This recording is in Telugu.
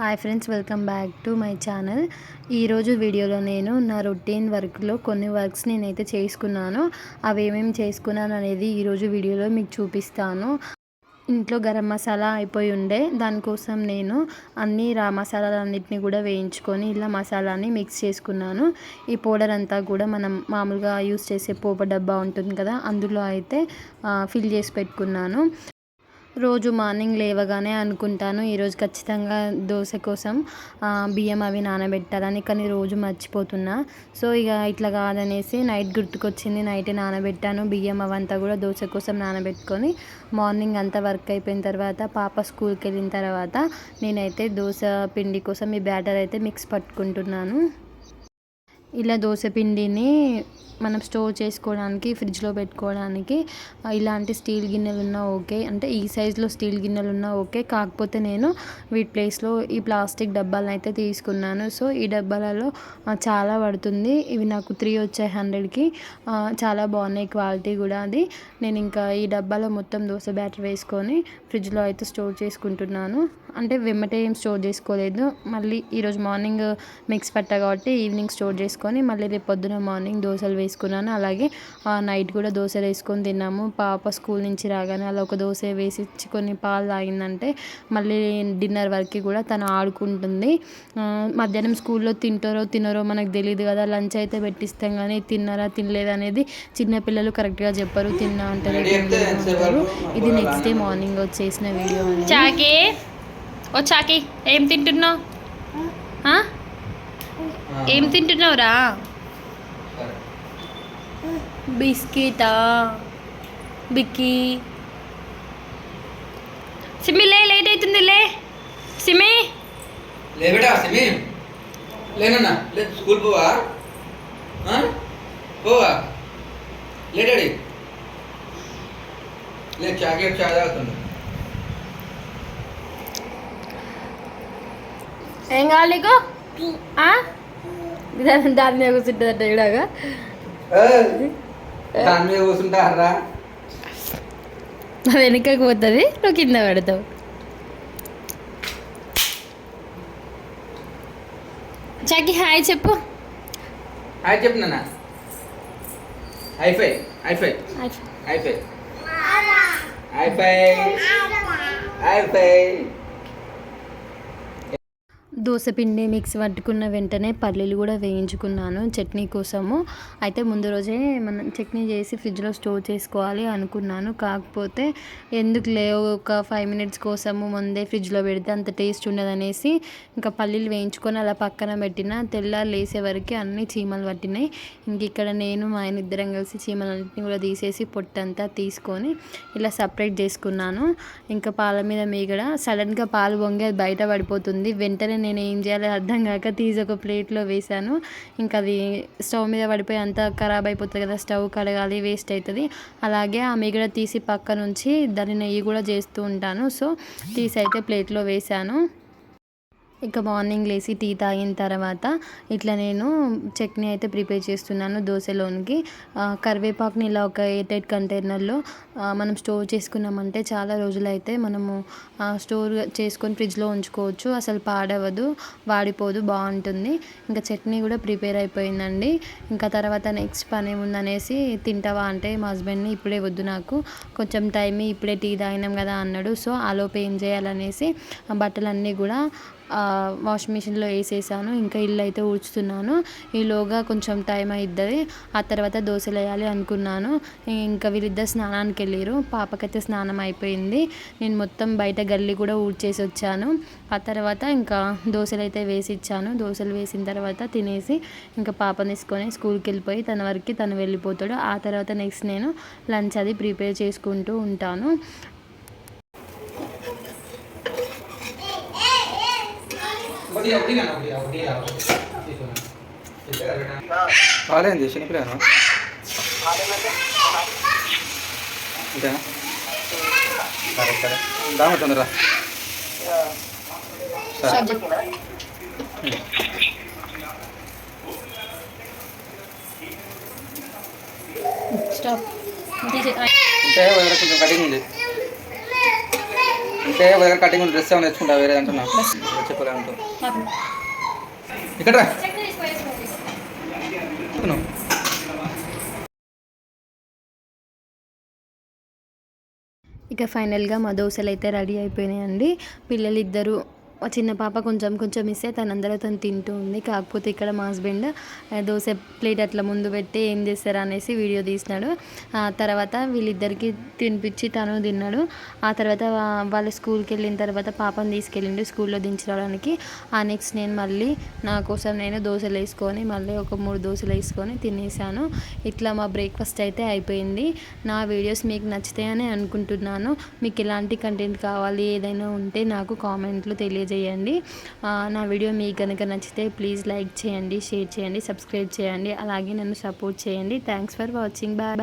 Hi friends welcome back to my channel ఈరోజు వీడియోలో నేను నా రొటీన్ వర్క్లో కొన్ని వర్క్స్ నేనైతే చేసుకున్నాను. అవి ఏమేమి చేసుకున్నాను అనేది ఈరోజు వీడియోలో మీకు చూపిస్తాను. ఇంట్లో గరం మసాలా అయిపోయి ఉండే దానికోసం నేను అన్ని రా మసాలాలన్నింటినీ కూడా వేయించుకొని ఇలా మసాలాని మిక్స్ చేసుకున్నాను. ఈ పౌడర్ అంతా కూడా మనం మామూలుగా యూస్ చేసే పోప డబ్బా ఉంటుంది కదా అందులో అయితే ఫిల్ చేసి పెట్టుకున్నాను. రోజు మార్నింగ్ లేవగానే అనుకుంటాను ఈరోజు ఖచ్చితంగా దోశ కోసం బియ్యం అవి నానబెట్టాలని కానీ రోజు మర్చిపోతున్నా. సో ఇక ఇట్లా కాదనేసి నైట్ గుర్తుకొచ్చింది నైటే నానబెట్టాను బియ్యం అవంతా కూడా దోశ కోసం నానబెట్టుకొని మార్నింగ్ అంతా వర్క్ అయిపోయిన తర్వాత పాప స్కూల్కి వెళ్ళిన తర్వాత నేనైతే దోశ పిండి కోసం ఈ బ్యాటర్ అయితే మిక్స్ పట్టుకుంటున్నాను. ఇలా దోశ పిండిని మనం స్టోర్ చేసుకోవడానికి ఫ్రిడ్జ్లో పెట్టుకోవడానికి ఇలాంటి స్టీల్ గిన్నెలు ఉన్నా ఓకే. అంటే ఈ సైజులో స్టీల్ గిన్నెలు ఉన్నా ఓకే. కాకపోతే నేను వీటి ప్లేస్లో ఈ ప్లాస్టిక్ డబ్బాలను అయితే తీసుకున్నాను. సో ఈ డబ్బాలలో చాలా పడుతుంది. ఇవి నాకు త్రీ వచ్చాయి హండ్రెడ్కి. చాలా బాగున్నాయి క్వాలిటీ కూడా అది. నేను ఇంకా ఈ డబ్బాలో మొత్తం దోశ బ్యాటర్ వేసుకొని ఫ్రిడ్జ్లో అయితే స్టోర్ చేసుకుంటున్నాను. అంటే వెమ్మటే ఏం స్టోర్ చేసుకోలేదు. మళ్ళీ ఈరోజు మార్నింగ్ మిక్స్ పట్టా కాబట్టి ఈవినింగ్ స్టోర్ చేసుకొని మళ్ళీ రేపు పొద్దున మార్నింగ్ దోశలు వేసుకున్నాను. అలాగే నైట్ కూడా దోశలు వేసుకొని తిన్నాము. పాప స్కూల్ నుంచి రాగానే అలా ఒక దోశ వేసి కొన్ని పాలు తాగిందంటే మళ్ళీ డిన్నర్ వరకు కూడా తను ఆడుకుంటుంది. మధ్యాహ్నం స్కూల్లో తింటారో తినరో మనకు తెలియదు కదా. లంచ్ అయితే పెట్టిస్తాం కానీ తిన్నారా తినలేదు అనేది చిన్నపిల్లలు కరెక్ట్గా చెప్పరు. తిన్నా అంటారు ఇది నెక్స్ట్ డే మార్నింగ్ వచ్చేసిన వీడియో చాకి వచ్చాకి ఏం తింటున్నావు? ఏం తింటున్నావురా? బిస్కెటా? బిక్కి? సిమ్మి లే లేట్ అవుతుంది లే. సిమి? లే బేటా సిమి. లేనన్నా లే స్కూల్ పోవా? పోవా? లే డాడీ. లే చాకే చాయ్ తాగుతుండు ఏం కావాలి నీకు? ఆ? దాని మీద కూర్చుంటుందట ఇలాగా దాని మీద కూర్చుంటారా? అది వెనకకి పోతుంది నువ్వు కింద పెడతావు. చాకి హాయ్ చెప్పు. హాయ్ చెప్పు నాన్న. Hifi hifi. Hifi. Hifi. Hifi. దోశపిండి mix పట్టుకున్న వెంటనే పల్లీలు కూడా వేయించుకున్నాను చట్నీ కోసము. అయితే ముందు రోజే మనం చట్నీ చేసి ఫ్రిడ్జ్లో స్టోర్ చేసుకోవాలి అనుకున్నాను. కాకపోతే ఎందుకు లేవు? ఒక ఫైవ్ మినిట్స్ కోసము ముందే ఫ్రిడ్జ్లో పెడితే అంత టేస్ట్ ఉండదనేసి ఇంకా పల్లీలు వేయించుకొని అలా పక్కన పెట్టిన తెల్లారు లేసే వరకు అన్నీ చీమలు పట్టినాయి. ఇంక ఇక్కడ నేను మా ఆయన ఇద్దరం కలిసి చీమలన్నింటినీ కూడా తీసేసి పొట్టంతా తీసుకొని ఇలా సపరేట్ చేసుకున్నాను. ఇంకా పాల మీద మీగడ సడన్గా పాలు పొంగి అది బయట పడిపోతుంది. వెంటనే నేను ఏం చేయాలో అర్థం కాక తీసి ఒక ప్లేట్లో వేసాను ఇంకా అది స్టవ్ మీద పడిపోయి అంతా ఖరాబ్ అయిపోతుంది కదా స్టవ్ కడగాలి వేస్ట్ అవుతుంది. అలాగే ఆ మిగడ తీసి పక్క నుంచి దాన్ని నెయ్యి కూడా చేస్తూ ఉంటాను. సో తీసి అయితే ప్లేట్లో వేసాను ఇంకా మార్నింగ్ లేచి టీ తాగిన తర్వాత ఇట్లా నేను చట్నీ అయితే ప్రిపేర్ చేస్తున్నాను దోశలోనికి. కరివేపాకుని ఇలా ఒక ఎయిటెడ్ కంటైనర్లో మనం స్టోర్ చేసుకున్నామంటే చాలా రోజులైతే మనము స్టోర్ చేసుకొని ఫ్రిడ్జ్లో ఉంచుకోవచ్చు. అసలు పాడవదు వాడిపోదు బాగుంటుంది. ఇంకా చట్నీ కూడా ప్రిపేర్ అయిపోయిందండి. ఇంకా తర్వాత నెక్స్ట్ పని ఉందనేసి తింటావా అంటే మా హస్బెండ్ని ఇప్పుడే వద్దు నాకు కొంచెం టైం ఇప్పుడే టీ తాగినాం కదా అన్నాడు. సో ఆలోపు ఏం చేయాలనేసి బట్టలన్నీ కూడా వాషింగ్ మిషన్లో వేసేసాను. ఇంకా ఇల్లు అయితే ఊడ్చుతున్నాను. ఈలోగా కొంచెం టైం అవుతుంది ఆ తర్వాత దోశలు వేయాలి అనుకున్నాను. ఇంకా వీళ్ళిద్దరు స్నానానికి వెళ్ళారు పాపకైతే స్నానం అయిపోయింది. నేను మొత్తం బయట గల్లీ కూడా ఊడ్చేసి వచ్చాను. ఆ తర్వాత ఇంకా దోశలు అయితే వేసి ఇచ్చాను. దోశలు వేసిన తర్వాత తినేసి ఇంకా పాపని తీసుకొని స్కూల్కి వెళ్ళిపోయి తన వరకు తను వెళ్ళిపోతాడు. ఆ తర్వాత నెక్స్ట్ నేను లంచ్ అది ప్రిపేర్ చేసుకుంటూ ఉంటాను. ఒకటి ఒకటి నాన్న ఒకటి ఒకటి కాలేంది శనిపిరాను ఇంతేనా సరే సరే. దామ తొందర సరే. స్టాప్ దగ్గర కొంచెం కటింగ్ ఉంది. ఇంతే దగ్గర కటింగ్ డ్రెస్ ఏమైనా తెచ్చుకుంటా వేరే అంటున్నా. ఇక్కడ. ఇక ఫైనల్గా మా దోశలు అయితే రెడీ అయిపోయినాయండి. పిల్లలు ఇద్దరు మా చిన్న పాప కొంచెం కొంచెం ఇస్తే తనందరూ తను తింటూ ఉంది. కాకపోతే ఇక్కడ మా హస్బెండ్ దోశ ప్లేట్ అట్లా ముందు పెట్టి ఏం చేస్తారు అనేసి వీడియో తీసినాడు. ఆ తర్వాత వీళ్ళిద్దరికి తినిపించి తను తిన్నాడు. ఆ తర్వాత వాళ్ళు స్కూల్కి వెళ్ళిన తర్వాత పాపని తీసుకెళ్ళిండు స్కూల్లో దించడానికి. ఆ నెక్స్ట్ నేను మళ్ళీ నా కోసం నేను దోశలు వేసుకొని మళ్ళీ ఒక మూడు దోశలు వేసుకొని తినేసాను. ఇట్లా మా బ్రేక్ఫాస్ట్ అయితే అయిపోయింది. నా వీడియోస్ మీకు నచ్చుతాయని అనుకుంటున్నాను. మీకు ఎలాంటి కంటెంట్ కావాలి ఏదైనా ఉంటే నాకు కామెంట్లు తెలియజేయండి. చేయండి. నా వీడియో మీకు కనుక నచ్చితే ప్లీజ్ లైక్ చేయండి షేర్ చేయండి సబ్స్క్రైబ్ చేయండి. అలాగే నన్ను సపోర్ట్ చేయండి. Thanks for watching. బాయ్.